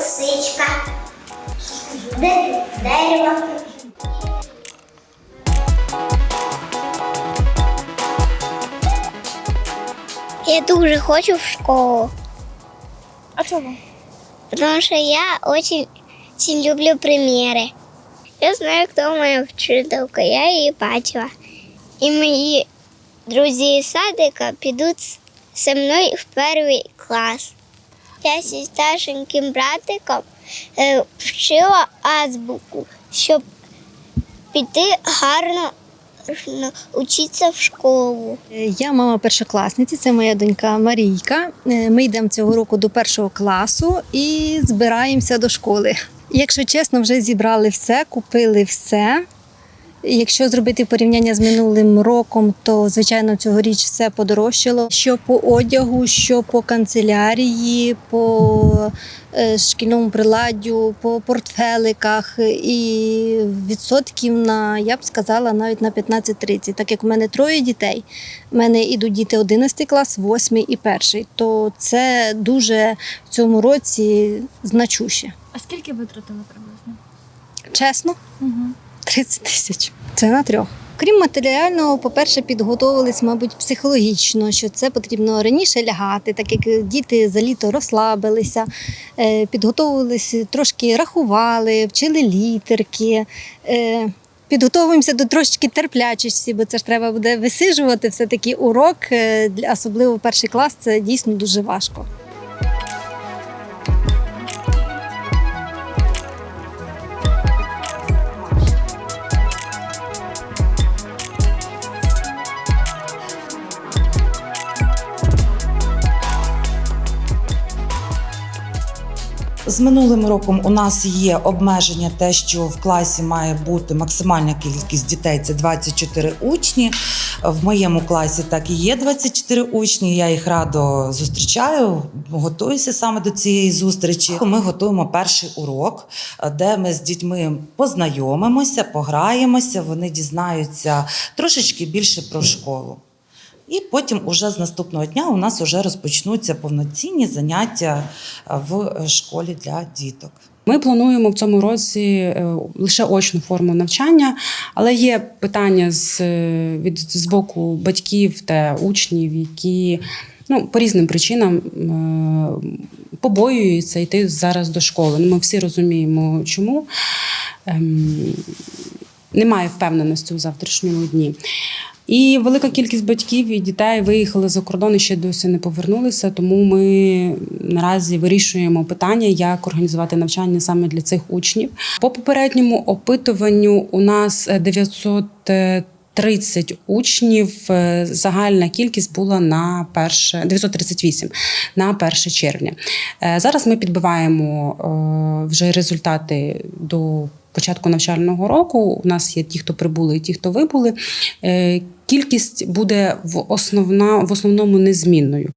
лисичка, дерево. Я дуже хочу в школу. А чому? Тому що я дуже люблю приміри. Я знаю, хто моя вчителька, я її бачила. І мої друзі садика підуть зі мною в перший клас. Я зі старшеньким братиком е, вчила азбуку, щоб піти гарно учитися в школу. Я мама першокласниці, це моя донька Марійка. Е, Ми йдемо цього року до першого класу і збираємося до школи. Якщо чесно, вже зібрали все, купили все. Якщо зробити порівняння з минулим роком, то звичайно цьогоріч все подорожчало. Що по одягу, що по канцелярії, по е, шкільному приладдю, по портфеликах і відсотків на я б сказала навіть на 15-30. Так як у мене троє дітей, у мене ідуть діти 11 клас, 8 і 1, то це дуже в цьому році значуще. А скільки витратили приблизно? Чесно, Угу. 30 тисяч. Це на трьох. Крім матеріального, по-перше, підготовились, мабуть, психологічно, що це потрібно раніше лягати, так як діти за літо розслабилися, е, підготовилися, трошки рахували, вчили літерки. е, Підготовуємося до трошечки терплячості, бо це ж треба буде висижувати все-таки урок, е, особливо перший клас, це дійсно дуже важко. З минулим роком у нас є обмеження, те, що в класі має бути максимальна кількість дітей це 24 учні. В моєму класі так і є 24 учні. Я їх радо зустрічаю, готуюся саме до цієї зустрічі. Ми готуємо перший урок, де ми з дітьми познайомимося, пограємося. Вони дізнаються трошечки більше про школу. І потім, уже з наступного дня, у нас вже розпочнуться повноцінні заняття е, в школі для діток. Ми плануємо в цьому році е, лише очну форму навчання, але є питання з, е, від з боку батьків та учнів, які ну, по різним причинам побоюються йти зараз до школи. Ну, Ми всі розуміємо, чому. Ем, Немає впевненості у завтрашньому дні. І велика кількість батьків і дітей виїхали за кордон і ще досі не повернулися. Тому ми наразі вирішуємо питання, як організувати навчання саме для цих учнів. По попередньому опитуванню у нас е, 930 учнів. Е, Загальна кількість була на перше 938 на 1 червня. Е, Зараз ми підбиваємо вже результати до. Початку навчального року у нас є ті, хто прибули, і ті, хто вибули. Е, Кількість буде в основна в основному незмінною.